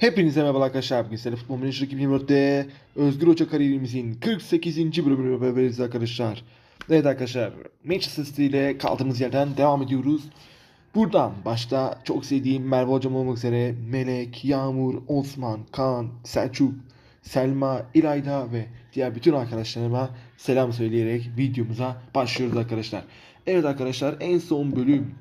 Hepinize merhaba arkadaşlar. Bugün sizlerle Futbol Manager 2024'te Özgür Hoca kariyerimizin 48. bölümünü beraberiz arkadaşlar. Evet arkadaşlar Manchester City ile kaldığımız yerden devam ediyoruz. Buradan başta çok sevdiğim Merve Hocam olmak üzere Melek, Yağmur, Osman, Kaan, Selçuk, Selma, İlayda ve diğer bütün arkadaşlarıma selam söyleyerek videomuza başlıyoruz arkadaşlar. Evet arkadaşlar en son bölüm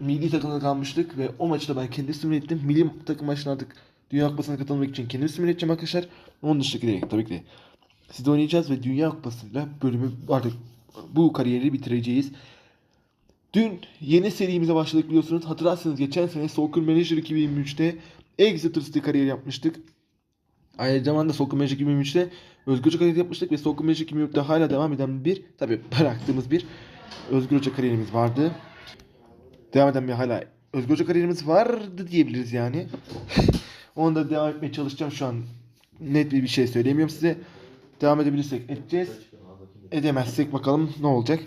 milli takımda kalmıştık ve o maçta ben kendi simüle ettim. Milli takım maçına artık Dünya Kupası'na katılmak için kendi simüle edeceğim arkadaşlar. Onun dışındaki değil tabii ki de. Siz de oynayacağız ve Dünya Kupası'yla bölümü artık bu kariyeri bitireceğiz. Dün yeni serimize başladık biliyorsunuz. Hatırlarsanız geçen sene Soccer Manager 2023'te Exeter City kariyeri yapmıştık. Aynı zamanda Soccer Manager 2023'te Özgür Hoca kariyeri yapmıştık ve Soccer Manager 2024'te hala devam eden bir, tabii bıraktığımız bir Özgür Hoca kariyerimiz vardı devam eden bir hala Özgür Hoca kariyerimiz vardı diyebiliriz yani. Onda devam etmeye çalışacağım şu an. Net bir bir şey söyleyemiyorum size. Devam edebilirsek edeceğiz. Edemezsek bakalım ne olacak.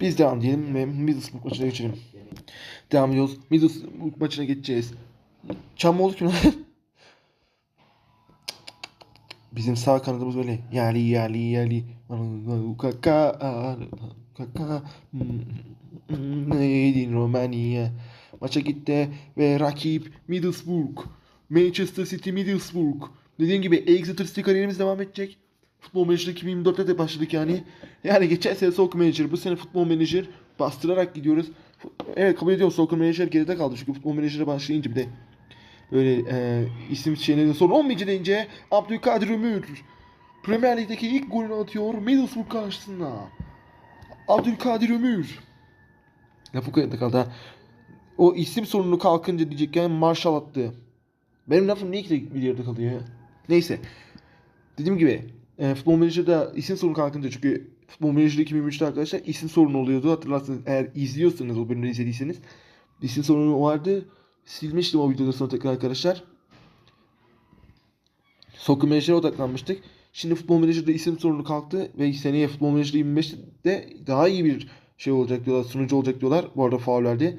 Biz devam diyelim ve Middlesbrough maçına geçelim. Devam ediyoruz. Middlesbrough maçına geçeceğiz. Çam oldu ki? Bizim sağ kanadımız böyle yali yali yali kaka kaka made in Romania maça gitti ve rakip Middlesbrough Manchester City Middlesbrough dediğim gibi Exeter City kariyerimiz devam edecek Futbol Manager 2024'te de başladık yani yani geçen sene Soccer Manager bu sene Futbol Manager bastırarak gidiyoruz evet kabul ediyorum Soccer Manager geride kaldı çünkü Futbol Manager'a başlayınca bir de böyle e, isim şeylerden sonra 11. deyince Abdülkadir Ömür Premier Lig'deki ilk golünü atıyor Middlesbrough karşısında. Abdülkadir Ömür. Lafı kayıtta kaldı. O isim sorunu kalkınca diyecekken Marshall attı. Benim lafım niye ki bir yerde kalıyor ya? Neyse. Dediğim gibi e, Futbol Manager'da isim sorunu kalkınca çünkü Futbol Manager 2023'te arkadaşlar isim sorunu oluyordu. Hatırlarsınız eğer izliyorsanız o bölümleri izlediyseniz isim sorunu vardı. Silmiştim o videodan sonra tekrar arkadaşlar. Soccer Manager'a odaklanmıştık. Şimdi Futbol Manager'da isim sorunu kalktı ve seneye Futbol Manager 25'te daha iyi bir şey olacak diyorlar, sunucu olacak diyorlar. Bu arada faullerde.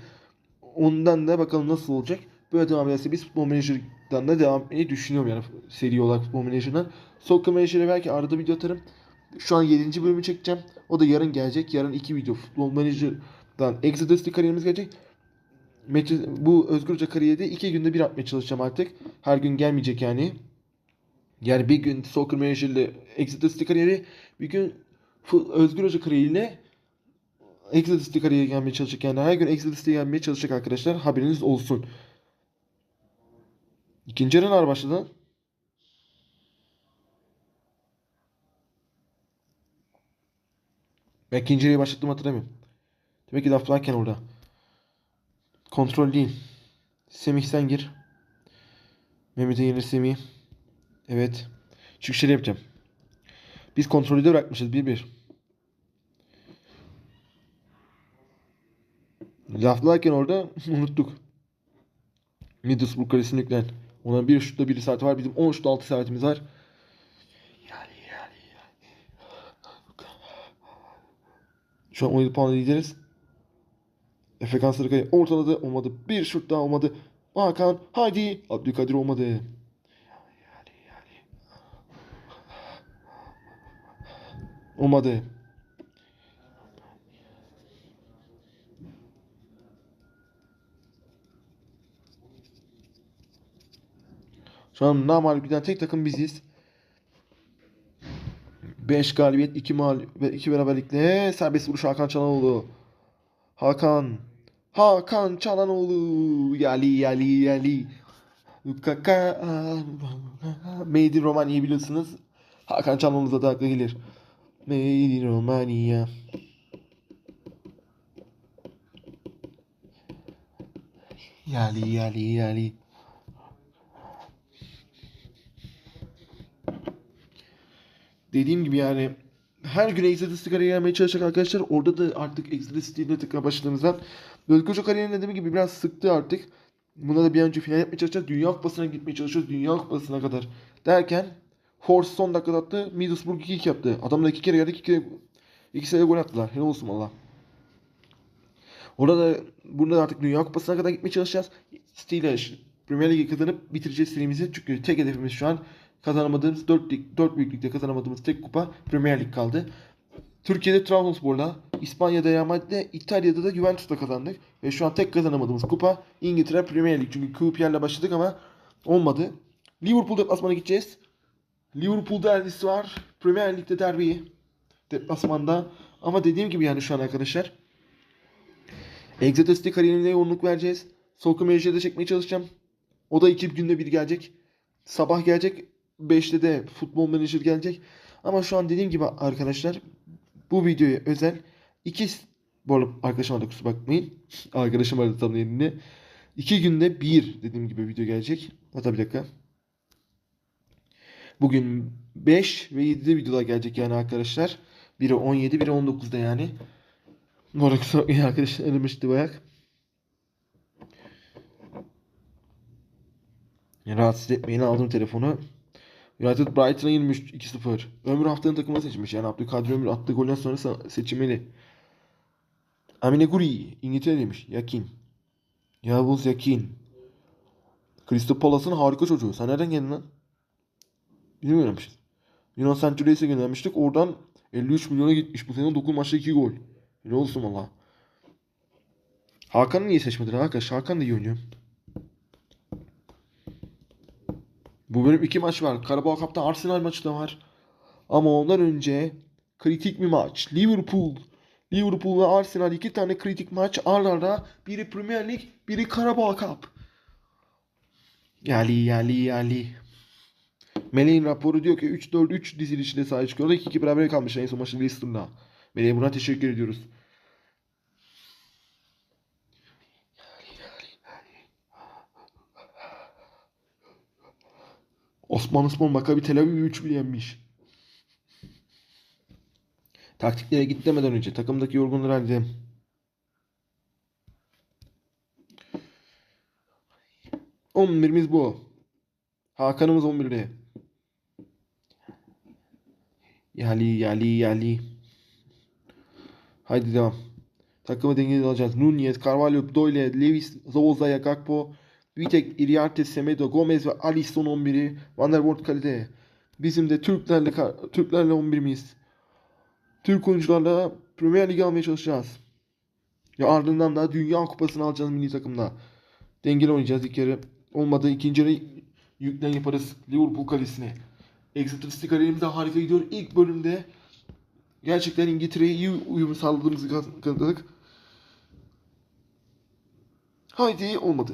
Ondan da bakalım nasıl olacak. Böyle devam ederse biz Futbol Manager'dan da devam etmeyi düşünüyorum yani seri olarak Futbol Manager'dan. Soccer Manager'e belki arada video atarım. Şu an 7. bölümü çekeceğim. O da yarın gelecek. Yarın 2 video Futbol Manager'dan Exodus'lı kariyerimiz gelecek. Bu Özgür Hoca kariyerde 2 günde bir atmaya çalışacağım artık. Her gün gelmeyecek yani. Yani bir gün Soccer Manager ile kariyeri, bir gün Özgür Hoca kariyeriyle Exodus kariyeri gelmeye çalışacak. Yani her gün Exodus gelmeye çalışacak arkadaşlar. Haberiniz olsun. İkinci yarı başladı? Ben ikinci yarıyı başlattım hatırlamıyorum. Demek ki laf varken orada. Kontrol değil. Semih sen gir. Mehmet'e yenir Semih. Evet. Çıkışları yapacağım. Biz kontrolü de bırakmışız. 1-1. Laflarken orada unuttuk. Middlesbrough kalesini yüklen. Ona bir şutla bir saati var. Bizim 10 şutla 6 saatimiz var. Yani yani yani. Şu an 17 puanla lideriz. Efekan Sarıkaya ortaladı. Olmadı. Bir şut daha olmadı. Hakan hadi. Abdülkadir olmadı. Olmadı. Şu an namalip giden tek takım biziz. 5 galibiyet, 2 mağlup ve 2 beraberlikle serbest vuruş Hakan Çalanoğlu. Hakan. Hakan Çalanoğlu. Yali yali yali. Kaka. Made in Romanya'yı biliyorsunuz. Hakan Çalanoğlu'da da akla gelir. Made in Romania. Yali yali yali. Dediğim gibi yani her gün Exodus kariyeri gelmeye çalışacak arkadaşlar. Orada da artık Exodus ile tekrar başladığımızdan Özgür Hoca kariyerinin dediğim gibi biraz sıktı artık. Buna da bir önce final yapmaya çalışacağız. Dünya Kupası'na gitmeye çalışıyoruz. Dünya Kupası'na kadar derken Horst son dakikada attı. Middlesbrough 2-2 yaptı. Adamlar iki kere geldi. iki kere iki sene gol attılar. Helal olsun valla. Orada da burada da artık Dünya Kupası'na kadar gitmeye çalışacağız. İle Premier Lig'i kazanıp bitireceğiz serimizi. Çünkü tek hedefimiz şu an kazanamadığımız 4, lig, 4 büyük kazanamadığımız tek kupa Premier Lig kaldı. Türkiye'de Trabzonspor'la, İspanya'da Real Madrid'le, İtalya'da da Juventus'la kazandık. Ve şu an tek kazanamadığımız kupa İngiltere Premier Lig. Çünkü QPR'le başladık ama olmadı. Liverpool deplasmana gideceğiz. Liverpool derbisi var. Premier Lig'de derbi deplasmanda. Ama dediğim gibi yani şu an arkadaşlar. Exeter kariyerine yoğunluk vereceğiz. Soccer Manager'da çekmeye çalışacağım. O da iki günde bir gelecek. Sabah gelecek. 5'te de Futbol Manager gelecek. Ama şu an dediğim gibi arkadaşlar bu videoya özel iki bu arada arkadaşıma da kusura bakmayın. Arkadaşım aradı tam yerine. İki günde bir dediğim gibi video gelecek. Hatta bir dakika. Bugün 5 ve 7'de videolar gelecek yani arkadaşlar. Biri 17, biri 19'da yani. Bu arada kusura bakmayın arkadaşlar önümüzde bayak. Rahatsız etmeyin aldım telefonu. United Brighton'a yenilmiş 2-0. Ömür haftanın takımını seçmiş. Yani Abdülkadir Ömür attığı golden sonra seçilmeli. Amine Guri İngiltere'ymiş. Yakin. Yavuz Yakin. Crystal Palace'ın harika çocuğu. Sen nereden geldin lan? Bilmiyormuşuz. Yunan Centurions'e göndermiştik. Oradan 53 milyona gitmiş. Bu sene 9 maçta 2 gol. Ne olsun valla. Hakan'ı niye seçmedin arkadaş? Hakan da iyi oynuyor. Bu bölüm iki maç var. Karabağ Cup'ta Arsenal maçı da var. Ama ondan önce kritik bir maç. Liverpool. Liverpool ve Arsenal iki tane kritik maç arda. Biri Premier Lig, biri Karabağ Cup. Yali yali yali. Meleğin raporu diyor ki 3-4-3 dizilişinde sahaya çıkıyorlar. 2-2 beraber kalmışlar en son maçta Leicester'la. Meleğe buna teşekkür ediyoruz. Osman Osman Maccabi Tel Aviv'i 3 yenmiş. Taktiklere git demeden önce takımdaki yorgunları halledelim. On birimiz bu. Hakan'ımız 11'de. Yali yali yali. Haydi devam. Takımı dengeli alacağız. Nunez, Carvalho, Doyle, Lewis, Zoboza, Gakpo, Vitek, Iriarte, Semedo, Gomez ve Alisson 11'i. Van der Voort kalede. Bizim de Türklerle Türklerle 11'imiz. Türk oyuncularla Premier Lig almaya çalışacağız. Ya ardından da Dünya Kupası'nı alacağız milli takımda. Dengeli oynayacağız ilk yarı. Olmadı ikinci yarı yüklen yaparız Liverpool kalesine. City kariyerimiz harika gidiyor. İlk bölümde gerçekten İngiltere'ye iyi uyum sağladığımızı kanıtladık. Haydi olmadı.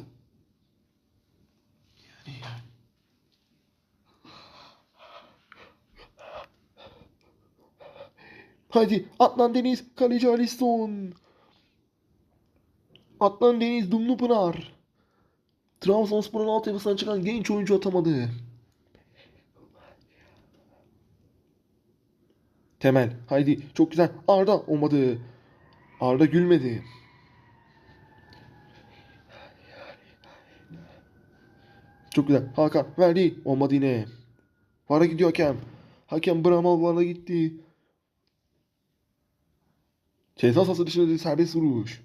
Haydi Atlan Deniz kaleci Alisson. Atlan Deniz Dumlu Pınar. Trabzonspor'un altyapısından çıkan genç oyuncu atamadı. Temel. Haydi çok güzel. Arda olmadı. Arda gülmedi. Çok güzel. Hakan verdi. Olmadı yine. Vara gidiyor hakem. Hakem Bramal Vara gitti. Ceza sahası dışında serbest vuruş.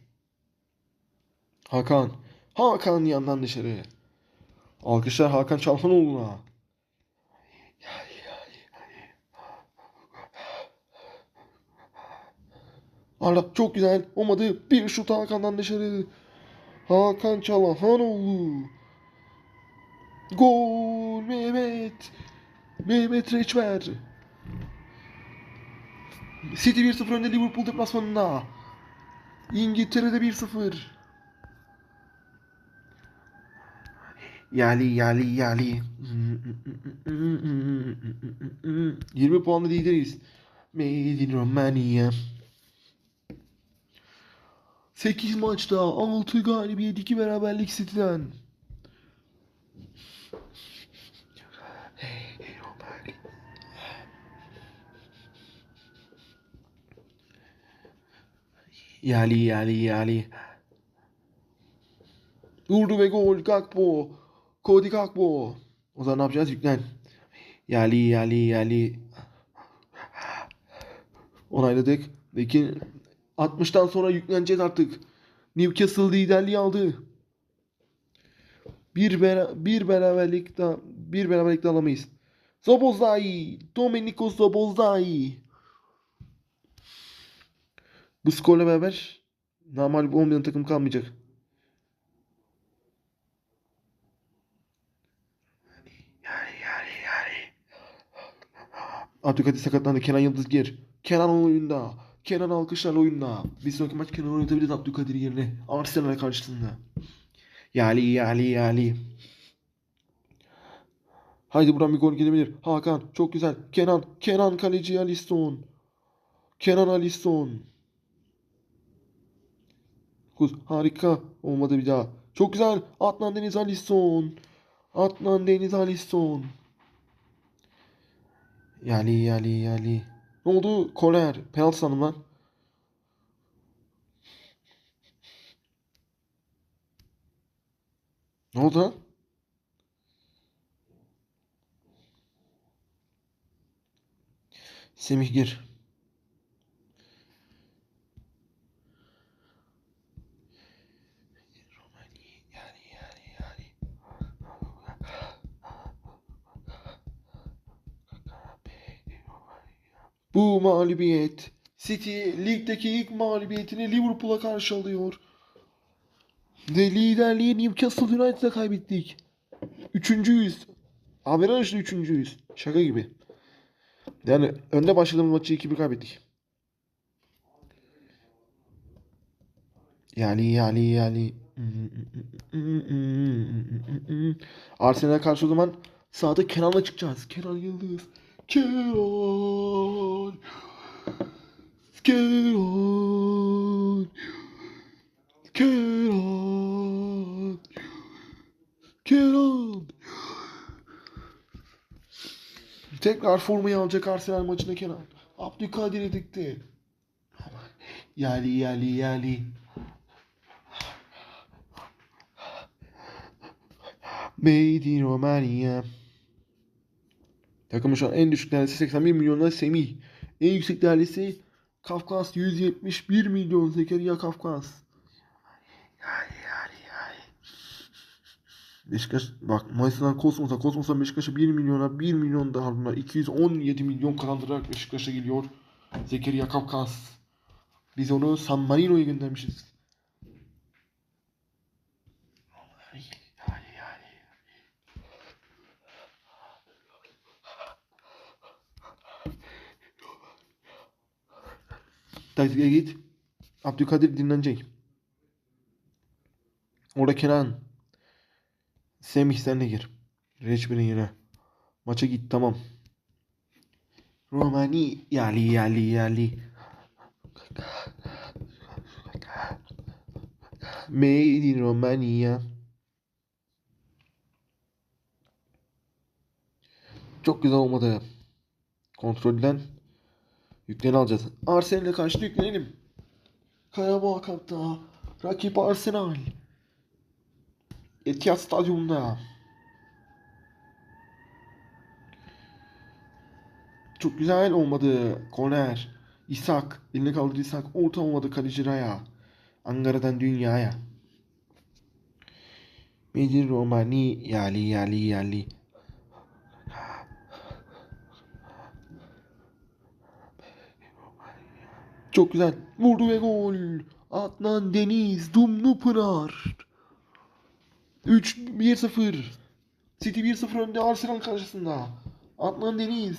Hakan. Hakan yandan dışarı. Alkışlar Hakan Çalhanoğlu'na. Arda çok güzel. Olmadı. Bir şut Hakan'dan dışarı. Hakan Çalhanoğlu. Gol Mehmet. Mehmet Reçber. City 1-0 önde Liverpool deplasmanında. İngiltere'de 1-0. Yali yali yali. 20 puanlı lideriz. Made in Romania. 8 maçta 6 galibiyet 2 beraberlik City'den. Yali yali yali. Vurdu ve gol Gakpo. Cody Gakpo. O zaman ne yapacağız? Yüklen. Yali yali yali. Onayladık. Peki 60'tan sonra yükleneceğiz artık. Newcastle liderliği aldı. Bir, bera bir beraberlik da bir beraberlik de alamayız. Zabozai, Domenico Zabozai. Bu skorla beraber normal olmayan takım kalmayacak. Abdülkadir sakatlandı. Kenan Yıldız gir. Kenan oyunda. Kenan alkışlarla oyunda. Bir sonraki maç Kenan oynatabiliriz Abdülkadir yerine. Arsenal karşısında. Yali Yali Yali. Haydi buradan bir gol gelebilir. Hakan çok güzel. Kenan. Kenan kaleci Alisson. Kenan Alisson. Kuz harika. Olmadı bir daha. Çok güzel. Adnan Deniz Alisson. Adnan Deniz Alisson. Yali Yali Yali. Ne oldu? Koler. Penaltı sandım lan. Ne oldu lan? Semih gir. Bu mağlubiyet City ligdeki ilk mağlubiyetini Liverpool'a karşı alıyor. Ve liderliği Newcastle United'a kaybettik. Üçüncüyüz. Averajla üçüncüyüz. Şaka gibi. Yani önde başladığımız maçı 2-1 kaybettik. Yani yani yani. Arsenal'e karşı o zaman sağda Kenan'la çıkacağız. Kenan Yıldız. Kenan. Kenan. Kenan. Kenan. Tekrar formayı alacak Arsenal maçına Kenan. Abdülkadir'e dikti. Yali yali yali. Made in Romania. Takımın şu an en düşük değerlisi 81 milyonla Semih. En yüksek değerlisi Kafkas 171 milyon Zekeriya Kafkas. Beşiktaş bak Mayıs'tan Kosmos'a Kosmos'a Beşiktaş'a 1 milyona 1 milyon daha bunlar 217 milyon kazandırarak Beşiktaş'a geliyor. Zekeriya Kafkas. Biz onu San Marino'ya göndermişiz. Taktiğe git. Abdülkadir dinlenecek. Orada Kenan. Semih sen de gir. Reçber'in yerine. Maça git tamam. Romani yali yali yali. Made in Romania. Çok güzel olmadı. Kontrolden Yüklerini alacağız. Arsenal'e karşı yüklenelim. Karabağ Cup'ta rakip Arsenal. Etihad Stadyumunda. Çok güzel olmadı. Korner. İshak. Eline kaldırdı İshak. Orta olmadı kaleci Raya. Ankara'dan dünyaya. Medin Romani. Yali yali yali. Çok güzel. Vurdu ve gol. Adnan Deniz. Dumlu Pınar. 3-1-0. City 1-0 önde Arsenal karşısında. Adnan Deniz.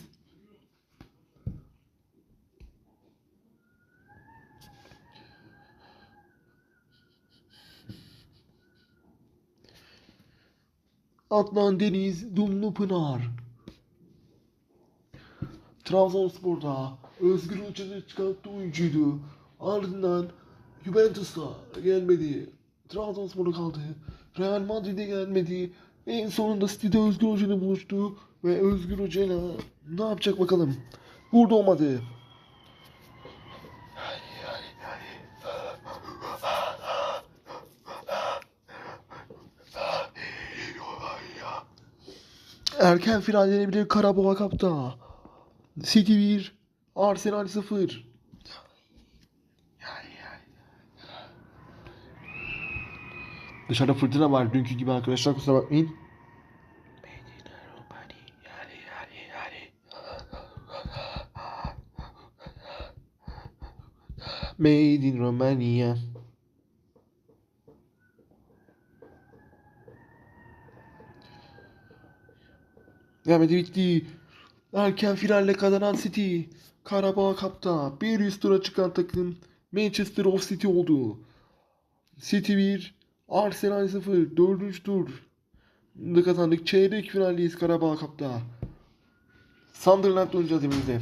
Adnan Deniz, Dumlu Pınar. Trabzonspor'da Özgür Hoca'nın çıkarttığı oyuncuydu. Ardından Juventus'a gelmedi. Trabzonspor'a kaldı. Real Madrid'e gelmedi. En sonunda City'de Özgür Hoca'yla buluştu. Ve Özgür Hoca'yla ne yapacak bakalım. Burada olmadı. Erken final yenebilir Karabağ Cup'ta. City 1, Arsenal 0. Dışarıda fırtına var dünkü gibi arkadaşlar kusura bakmayın. Made in Romania. Gelmedi bitti. Erken finalle kazanan City. Karabağ Cup'ta bir üst tura çıkan takım Manchester of City oldu. City 1, Arsenal 0, 4. tur. Kazandık. Çeyrek finaldeyiz Karabağ Cup'ta. Sunderland oynayacağız elimizde.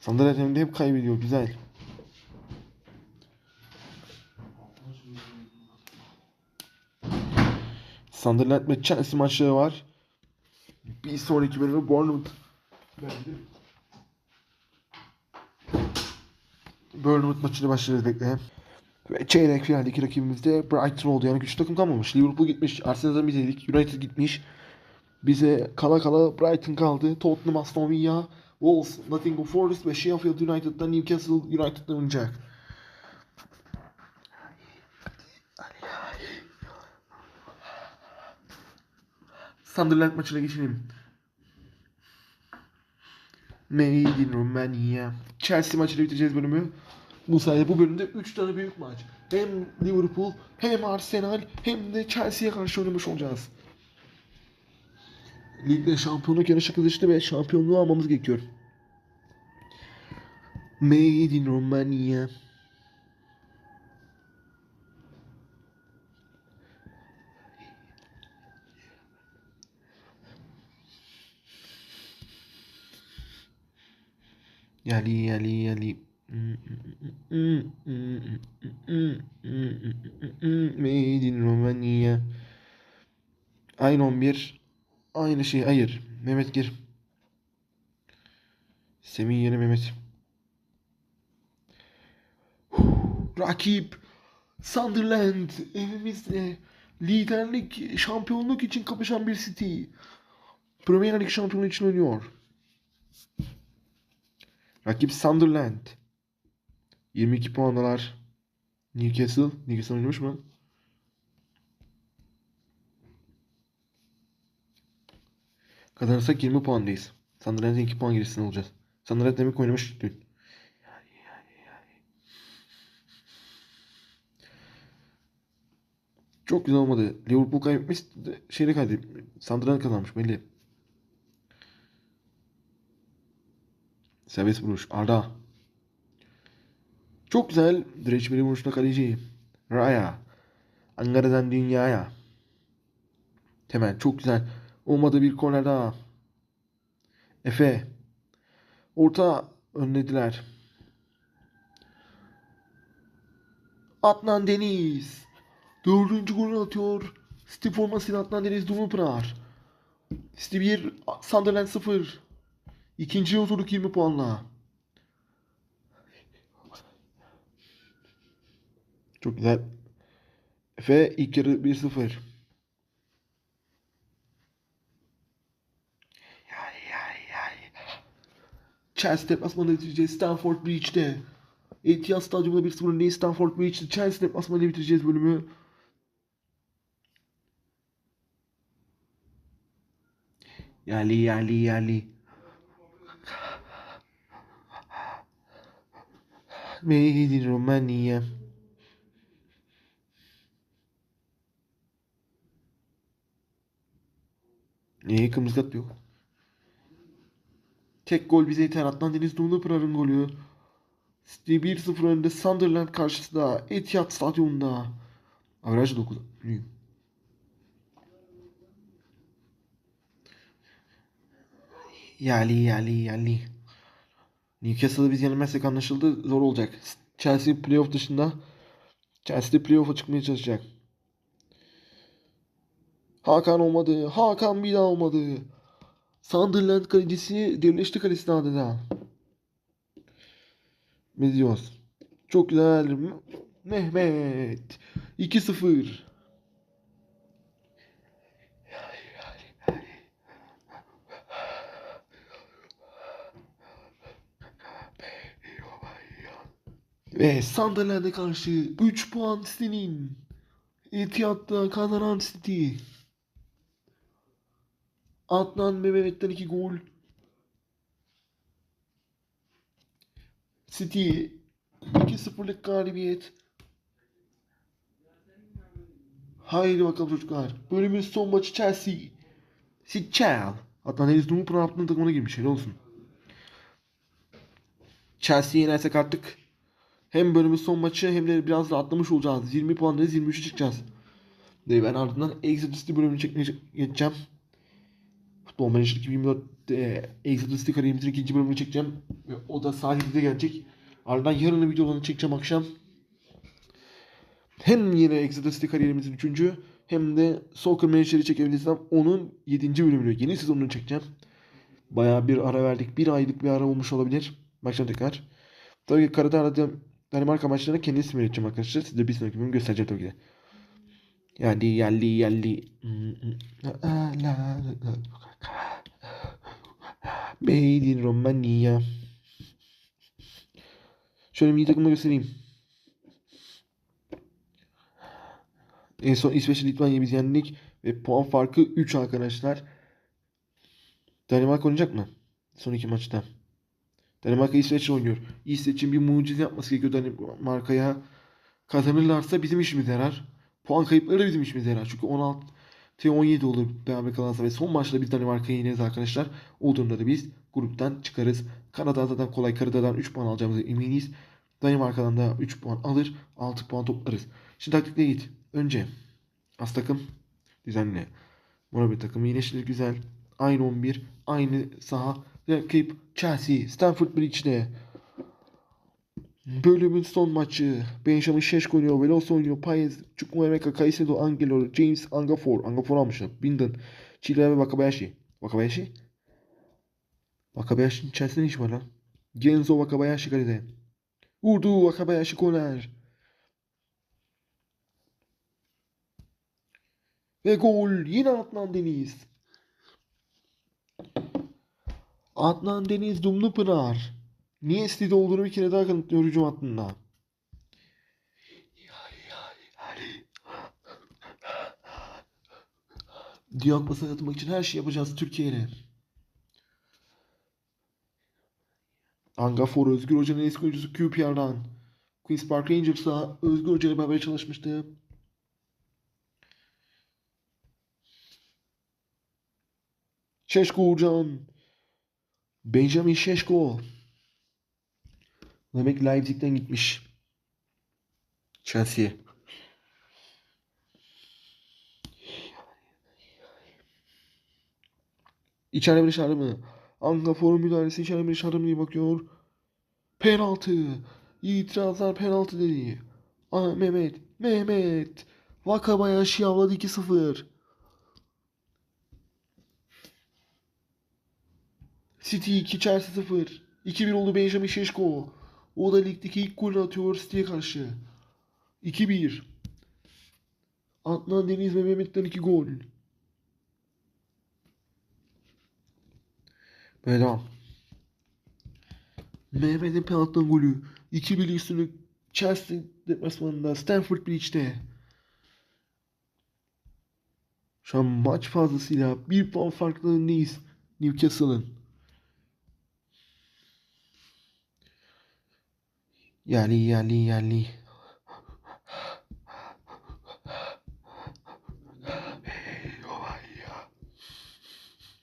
Sunderland hem hep kaybediyor. Güzel. Sunderland ve Chelsea maçları var. Bir sonraki bölümü Bournemouth. Bournemouth maçını başlarız bekle. Ve çeyrek finaldeki rakibimiz de Brighton oldu. Yani güçlü takım kalmamış. Liverpool gitmiş. Arsenal'dan biz yedik. United gitmiş. Bize kala kala Brighton kaldı. Tottenham, Aston Villa, Wolves, Nottingham Forest ve Sheffield United'da Newcastle United'da oynayacak. Sunderland maçına geçelim. Made in Romania. Chelsea maçıyla bitireceğiz bölümü. Bu sayede bu bölümde 3 tane büyük maç. Hem Liverpool hem Arsenal hem de Chelsea'ye karşı oynamış olacağız. Ligde şampiyonluk yarışı kızıştı ve şampiyonluğu almamız gerekiyor. Made in Romania. Yali yali yali. Made in Romania. Aynı 11. Aynı şey. Hayır. Mehmet gir. Semih yeni Mehmet. Rakip Sunderland evimizde liderlik, şampiyonluk için kapışan bir City. Premier Lig şampiyonu için oynuyor. Rakip Sunderland. 22 puandalar. Newcastle. Newcastle oynamış mı? Kazanırsak 20 puandayız. Sunderland'e 2 puan gerisinde olacağız. Sunderland demek oynamış dün. Çok güzel olmadı. Liverpool kaybetmiş. Şeyle kaybetmiş. Sunderland kazanmış belli. Serbest vuruş. Arda. Çok güzel. Direç bir vuruşla kaleci. Raya. Ankara'dan dünyaya. Temel çok güzel. Olmadı bir korner daha. Efe. Orta önlediler. Adnan Deniz. Dördüncü golünü atıyor. City formasıyla Adnan Deniz Dumlupınar. City 1, Sunderland 0. İkinci oturduk 20 puanla. Çok güzel. Efe ilk yarı 1-0. Chelsea deplasmanı bitireceğiz Stamford Bridge'de. Etihad Stadyumunda 1-0 öndeyiz Stamford Bridge'de. Chelsea deplasmanıyla bitireceğiz bölümü. Yali yali yali. Made in Romania. Niye kırmızı kart yok? Tek gol bize yeter. Adnan Deniz Dumlupınar'ın golü. City 1-0 önde Sunderland karşısında Etihad Stadyumunda. Averaj 9. Yali yali yali. Newcastle'ı biz yenilmezsek anlaşıldı zor olacak. Chelsea playoff dışında Chelsea playoff'a çıkmaya çalışacak. Hakan olmadı. Hakan bir daha olmadı. Sunderland kalecisi devleşti kalesine adeta. Diyoruz? Çok güzel. Mehmet. 2-0. Ve Sunderland'e karşı 3 puan City'nin. Etihad'da kazanan City. Adnan Mehmet'ten 2 gol. City 2-0'lık galibiyet. Haydi bakalım çocuklar. Bölümün son maçı Chelsea. Chelsea. Adnan henüz Nuhu Pınar takımına girmiş. Helal olsun. Chelsea'yi yenersek artık hem bölümün son maçı hem de biraz rahatlamış olacağız. 20 puandayız 23'e çıkacağız. Ve ben ardından Exodus City bölümünü çekmeye geçeceğim. Futbol Manager 2024 e, Exodus City kariyerimizin ikinci bölümünü çekeceğim. Ve o da saat 7'de gelecek. Ardından yarın videolarını çekeceğim akşam. Hem yine Exodus City kariyerimizin üçüncü hem de Soccer Manager'ı çekebilirsem onun 7. bölümünü yeni sezonunu çekeceğim. Bayağı bir ara verdik. Bir aylık bir ara olmuş olabilir. Başlayalım tekrar. Tabii ki karada aradığım Danimarka maçlarına kendi ismini edeceğim arkadaşlar. Size bir sonraki bölüm göstereceğim tabii ki de. Yani yerli yerli. Made in Romania. Şöyle milli takımı göstereyim. En son İsveç Litvanya'yı biz yendik. Ve puan farkı 3 arkadaşlar. Danimarka oynayacak mı? Son iki maçta. Danimarka İsveç'le oynuyor. İsveç'in bir mucize yapması gerekiyor Danimarka'ya. Kazanırlarsa bizim işimize yarar. Puan kayıpları da bizim işimize yarar. Çünkü 16 17 olur beraber kalansa ve son maçta biz Danimarka'yı yeneriz arkadaşlar. O durumda da biz gruptan çıkarız. Kanada zaten kolay Kanada'dan 3 puan alacağımıza eminiz. Danimarka'dan da 3 puan alır. 6 puan toplarız. Şimdi taktikle git. Önce az takım düzenle. Mora bir takım iyileştirir güzel. Aynı 11, aynı saha. Rakip Chelsea, Stamford Bridge'de. Bölümün son maçı. Benjamin Şeşko oynuyor, Veloso oynuyor, Paez, Chukwuemeka, Caicedo, Angelo, James, Angafor. Angafor almışlar. Binden, Chile ve Wakabayashi. Wakabayashi? Wakabayashi'nin Chelsea'de ne işi var lan? Genzo Wakabayashi kalede. Vurdu Wakabayashi korner. Ve gol yine Adnan Deniz. Adnan Deniz Dumlupınar. Niye City'de olduğunu bir kere daha kanıtlıyor hücum hattında. Diyak basına atmak için her şey yapacağız Türkiye ile. Angafor Özgür Hoca'nın eski oyuncusu QPR'dan. Queen's Park Rangers'a Özgür Hoca ile beraber çalışmıştı. Şeşko Uğurcan. Benjamin Şeşko. Demek Leipzig'ten gitmiş. Chelsea'ye. İçeride bir dışarıda mı? Angafor'un müdahalesi içeride bir dışarıda mı diye bakıyor. Penaltı. İtirazlar penaltı dedi. Aha Mehmet. Mehmet. Wakabayashi avladı 2-0. City 2 Chelsea 0. 2-1 oldu Benjamin Şeşko. O da ligdeki ilk golünü atıyor City'ye karşı. 2-1. Adnan Deniz ve Mehmet'ten 2 gol. Böyle devam. Mehmet'in penaltıdan golü. 2-1 üstünlük Chelsea deplasmanında Stamford Bridge'de. Şu an maç fazlasıyla bir puan farklı öndeyiz Newcastle'ın. Yerli yerli yerli.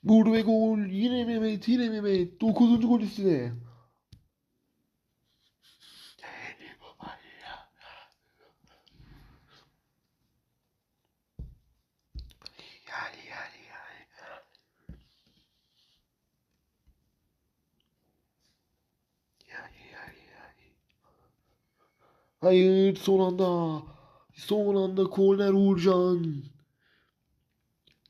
Vurdu ve gol. Yine Mehmet, yine Mehmet. 9. gol üstüne. Yani yani yani. Yani yani yani. Hayır son anda. Son anda korner Uğurcan.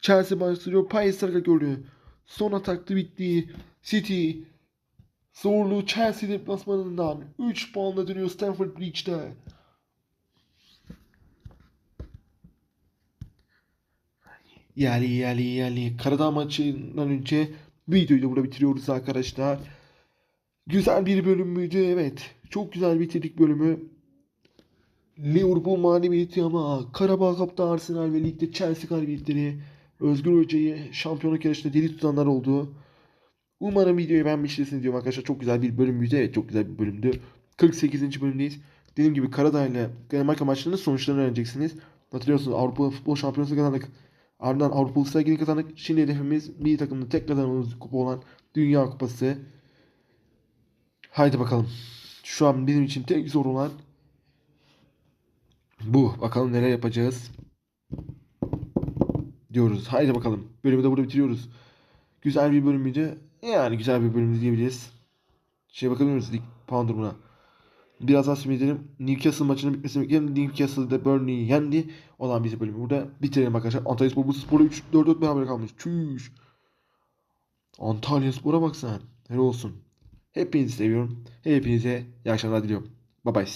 Chelsea başlıyor. Payet Sarıka gördü. Son ataktı bitti. City zorlu Chelsea deplasmanından 3 puanla dönüyor Stamford Bridge'de. Yani yani yani Karadağ maçından önce videoyu da burada bitiriyoruz arkadaşlar. Güzel bir bölüm müydü? Evet. Çok güzel bitirdik bölümü. Liverpool mağlubiyeti ama Karabağ Cup'ta Arsenal ve ligde Chelsea galibiyetleri Özgür Hoca'yı şampiyonluk yarışında deli tutanlar oldu. Umarım videoyu beğenmişsiniz diyorum arkadaşlar. Çok güzel bir bölümmüydü. Evet çok güzel bir bölümdü. 48. bölümdeyiz. Dediğim gibi Karadağ ile Danimarka maçlarının sonuçlarını öğreneceksiniz. Hatırlıyorsunuz Avrupa Futbol Şampiyonası kazandık. Ardından Avrupa Uluslar Ligi'ni kazandık. Şimdi hedefimiz milli takımda tek kazanımız kupa olan Dünya Kupası. Haydi bakalım. Şu an bizim için tek zor olan bu. Bakalım neler yapacağız. Diyoruz. Haydi bakalım. Bölümü de burada bitiriyoruz. Güzel bir bölüm müydü? Yani güzel bir bölüm diyebiliriz. Şey bakabiliriz lig puan durumuna. Biraz daha edelim. Newcastle maçının bitmesini bekleyelim. Newcastle'da Burnley'i yendi. Olan bizi bölümü burada bitirelim arkadaşlar. Antalya Spor Bursaspor'la 3-4-4 beraber kalmış. Çüş. Antalya Spor'a bak sen. Helal olsun. Hepinizi seviyorum. Hepinize iyi akşamlar diliyorum. Bye bye.